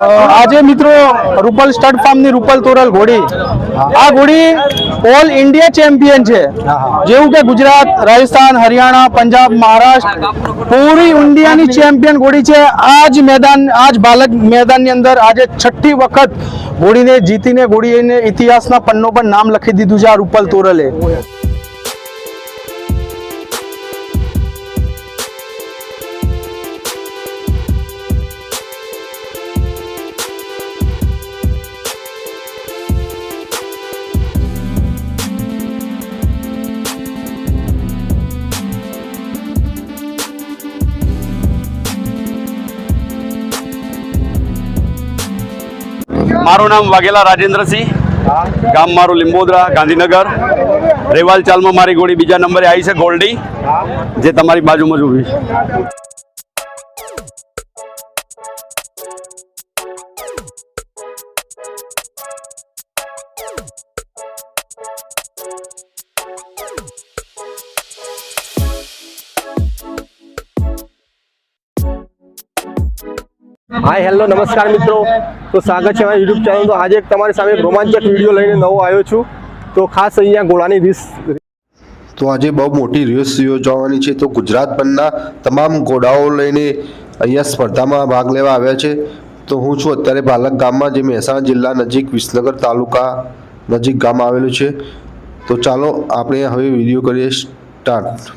આજે મિત્રો રૂપલ સ્ટડ ફાર્મની રૂપલ તોરલ ઘોડી. આ ઘોડી ઓલ ઇન્ડિયા ચેમ્પિયન છે. જેવું કે ગુજરાત, રાજસ્થાન, હરિયાણા, પંજાબ, મહારાષ્ટ્ર પૂરી ઇન્ડિયાની ચેમ્પિયન ઘોડી છે. આ જ મેદાન, આજ બાલક મેદાનની અંદર આજે છઠ્ઠી વખત ઘોડીને જીતીને ઘોડીને ઇતિહાસના પન્નો પર નામ લખી દીધું છે આ રૂપલ તોરલે. મારું નામ વાઘેલા રાજેન્દ્રસિંહ, ગામ મારું લીંબોદરા, ગાંધીનગર. રેવાલ ચાલમાં મારી ગોળી બીજા નંબરે આવી છે, ગોલ્ડી, જે તમારી બાજુમાં જ ઊભી છે. હાય હેલો નમસ્કાર મિત્રો. તો સ્વાગત છે મારા યુટ્યુબ ચેનલ તો આજે તમારી સામે રોમાંચક વીડિયો લઈને નવો આવ્યો છું. તો ખાસ અહીંયા ગોળાની રીસ તો આજે બહુ મોટી રેસ યોજવાની છે. તો ગુજરાતભરના તમામ ઘોડાઓ લઈને અહીંયા સ્પર્ધામાં ભાગ લેવા આવ્યા છે. તો હું છું અત્યારે બાલક ગામમાં, જે મહેસાણા જિલ્લા નજીક વિસનગર તાલુકા નજીક ગામ આવેલું છે. તો ચાલો, આપણે હવે વીડિયો કરીએ સ્ટાર્ટ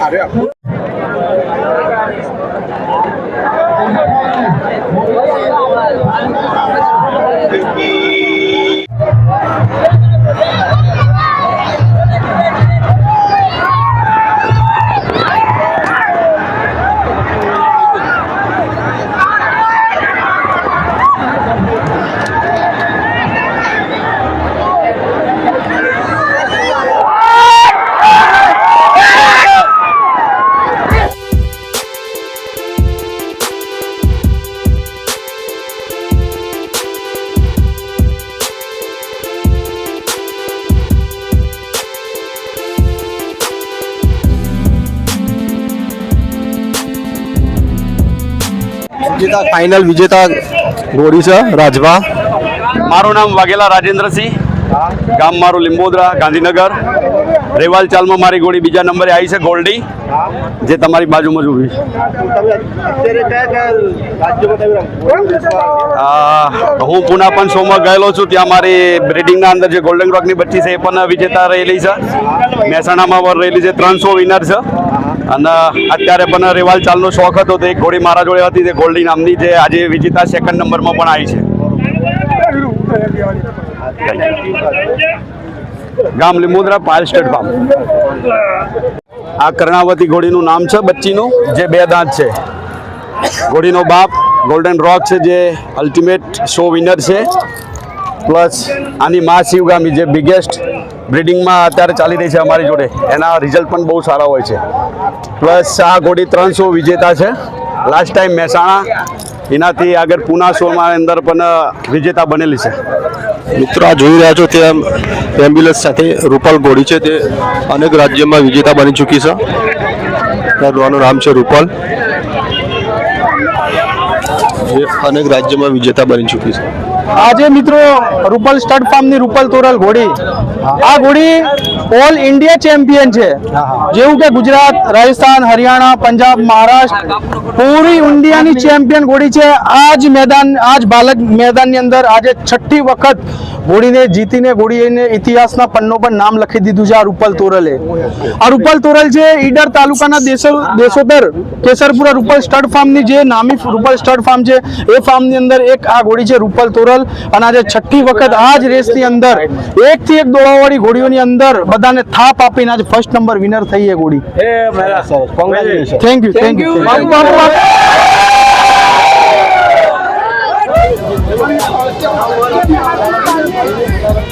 અરે વિજેતા ફાઇનલ વિજેતા ઘોડી છે રાજભા. મારું નામ વાઘેલા રાજેન્દ્રસિંહ. ગામ મારું લીંબોદરા ગાંધીનગર. રેવાલ ચાલમાં મારી ગોળી બીજા નંબરે આવી છે ગોલ્ડી. જે તમારી બાજુમાં જ ઊભી છે. હું. પુના પણ શોમાં ગયેલો છું. ત્યાં મારી બ્રિડિંગના અંદર જે ગોલ્ડન રોકની બચ્ચી છે એ પણ વિજેતા રહેલી છે. મહેસાણામાં પણ રહેલી છે. ત્રણસો વિનર છે. અને અત્યારે પણ રેવાલ ચાલનો શોખ હતો તો એક ઘોડી મારા જોડે હતી, તે ગોલ્ડી નામની જે આજે વિજેતા સેકન્ડ નંબરમાં પણ આવી છે. ગામ લીમોદરા પાયલ સ્ટેટ ફાર્મ આ કર્ણાવતી ઘોડીનું નામ છે બચ્ચીનું, જે બે દાંત છે. ઘોડીનો બાપ ગોલ્ડન રોક છે, જે અલ્ટિમેટ શો વિનર છે. પ્લસ આની મા શિવગામી જે બિગેસ્ટ બ્રિડિંગમાં અત્યારે ચાલી રહી છે અમારી જોડે. એના રિઝલ્ટ પણ બહુ સારા હોય છે. પ્લસ આ ઘોડી ત્રણસો વિજેતા છે. લાસ્ટ ટાઈમ મહેસાણા, એનાથી આગળ પુના શોમાં અંદર પણ વિજેતા બનેલી છે. મિત્રો, આ જોઈ રહ્યા છો તે એમ્બ્યુલન્સ સાથે રૂપલ ઘોડી છે તે અનેક રાજ્યોમાં વિજેતા બની ચૂકી છે. ત્યાં નામ છે રૂપલ. જે અનેક રાજ્યોમાં વિજેતા બની ચૂકી છે. આજે મિત્રો રૂપલ સ્ટડ ફાર્મની રૂપલ તોરલ ઘોડી. આ ઘોડી ઓલ ઇન્ડિયા ચેમ્પિયન છે. જેવું કે ગુજરાત, રાજસ્થાન, હરિયાણા, પંજાબ, મહારાષ્ટ્ર, પૂરી ઇન્ડિયાની ચેમ્પિયન ઘોડી છે. આજ મેદાન, આજ બાલક મેદાનની અંદર આજે છઠ્ઠી વખત ઘોડીને જીતીને હોળીને ઇતિહાસના પન્નો પર નામ લખી દીધું છે આ રૂપલ તોરલે. આ રૂપલ તોરલ છે ઈડર તાલુકાના દેસો દેશોદર કેસરપુરા રૂપલ સ્ટડ ફાર્મની જે નામી રૂપલ સ્ટડ ફાર્મ છે એ ફાર્મની અંદર એક આ ઘોડી છે રૂપલ તોરલ. અને આજે છઠ્ઠી વખત આ જ રેસની અંદર એકથી એક દોડાવાળી ઘોડીઓની અંદર બધાને થાપ આપીને આજે ફર્સ્ટ નંબર વિનર થઈ એ ઘોડી thank you thank you Thank Bapu